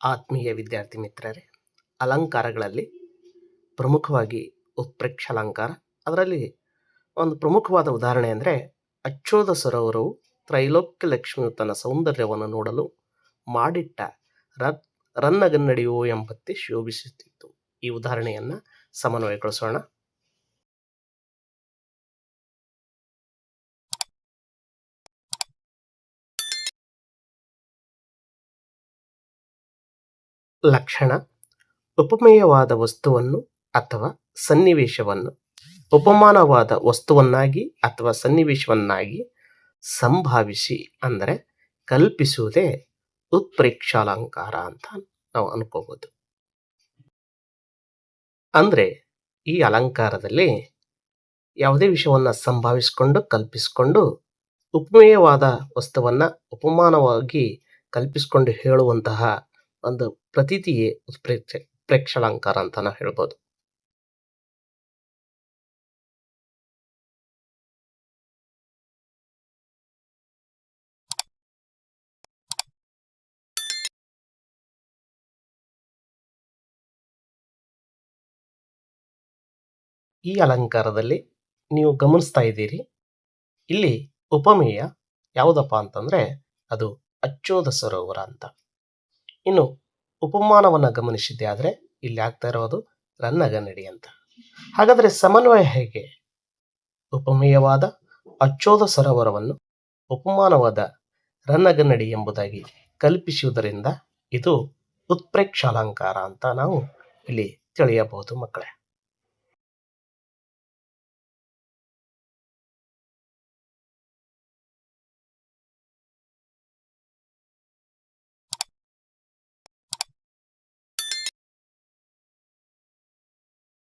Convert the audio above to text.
ಆತ್ಮೀಯ ವಿದ್ಯಾರ್ಥಿ ಮಿತ್ರರೇ, ಅಲಂಕಾರಗಳಲ್ಲಿ ಪ್ರಮುಖವಾಗಿ ಉತ್ಪ್ರೇಕ್ಷ ಅಲಂಕಾರ ಅದರಲ್ಲಿ ಒಂದು ಪ್ರಮುಖವಾದ ಉದಾಹರಣೆ ಅಂದರೆ ಅಚ್ಚೋದ ಸರೋವರವು ತ್ರೈಲೋಕ್ಯ ಲಕ್ಷ್ಮಿಯು ತನ್ನ ಸೌಂದರ್ಯವನ್ನು ನೋಡಲು ಮಾಡಿಟ್ಟ ರತ್, ರನ್ನಗನ್ನಡಿಯೋ ಎಂಬತ್ತೆ ಶೋಭಿಸುತ್ತಿತ್ತು. ಈ ಉದಾಹರಣೆಯನ್ನು ಸಮನ್ವಯಗೊಳಿಸೋಣ. ಲಕ್ಷಣ, ಉಪಮೇಯವಾದ ವಸ್ತುವನ್ನು ಅಥವಾ ಸನ್ನಿವೇಶವನ್ನು, ಉಪಮಾನವಾದ ವಸ್ತುವನ್ನಾಗಿ ಅಥವಾ ಸನ್ನಿವೇಶವನ್ನಾಗಿ ಸಂಭಾವಿಸಿ ಅಂದರೆ ಕಲ್ಪಿಸುವುದೇ ಉತ್ಪ್ರೇಕ್ಷಾಲಂಕಾರ ಅಂತ ನಾವು ಅನ್ಕೋಬಹುದು ಅಂದರೆ ಈ ಅಲಂಕಾರದಲ್ಲಿ ಯಾವುದೇ ವಿಷಯವನ್ನು ಸಂಭಾವಿಸಿಕೊಂಡು ಕಲ್ಪಿಸಿಕೊಂಡು ಉಪಮೇಯವಾದ ವಸ್ತುವನ್ನ ಉಪಮಾನವಾಗಿ ಕಲ್ಪಿಸಿಕೊಂಡು ಹೇಳುವಂತಹ ಒಂದು ಪ್ರತೀತಿಯೇ ಉತ್ಪ್ರೇಕ್ಷ ಪ್ರೇಕ್ಷಾಲಂಕಾರ ಅಂತ ನಾವು ಹೇಳ್ಬೋದು. ಈ ಅಲಂಕಾರದಲ್ಲಿ ನೀವು ಗಮನಿಸ್ತಾ ಇದ್ದೀರಿ. ಇಲ್ಲಿ ಉಪಮೇಯ ಯಾವುದಪ್ಪ ಅಂತಂದ್ರೆ ಅದು ಅಚ್ಚೋದ ಸರೋವರ ಅಂತ. ಇನ್ನು ಉಪಮಾನವನ್ನು ಗಮನಿಸಿದ್ದೆ ಆದರೆ ಇಲ್ಲಿ ಆಗ್ತಾ ಇರೋದು ರನ್ನಗನ್ನಡಿ ಅಂತ. ಹಾಗಾದರೆ ಸಮನ್ವಯ ಹೇಗೆ? ಉಪಮೇಯವಾದ ಅಚ್ಚೋದ ಸರೋವರವನ್ನು ಉಪಮಾನವಾದ ರನ್ನಗನ್ನಡಿ ಎಂಬುದಾಗಿ ಕಲ್ಪಿಸುವುದರಿಂದ ಇದು ಉತ್ಪ್ರೇಕ್ಷಾಲಂಕಾರ ಅಂತ ನಾವು ಇಲ್ಲಿ ತಿಳಿಯಬಹುದು ಮಕ್ಕಳೇ.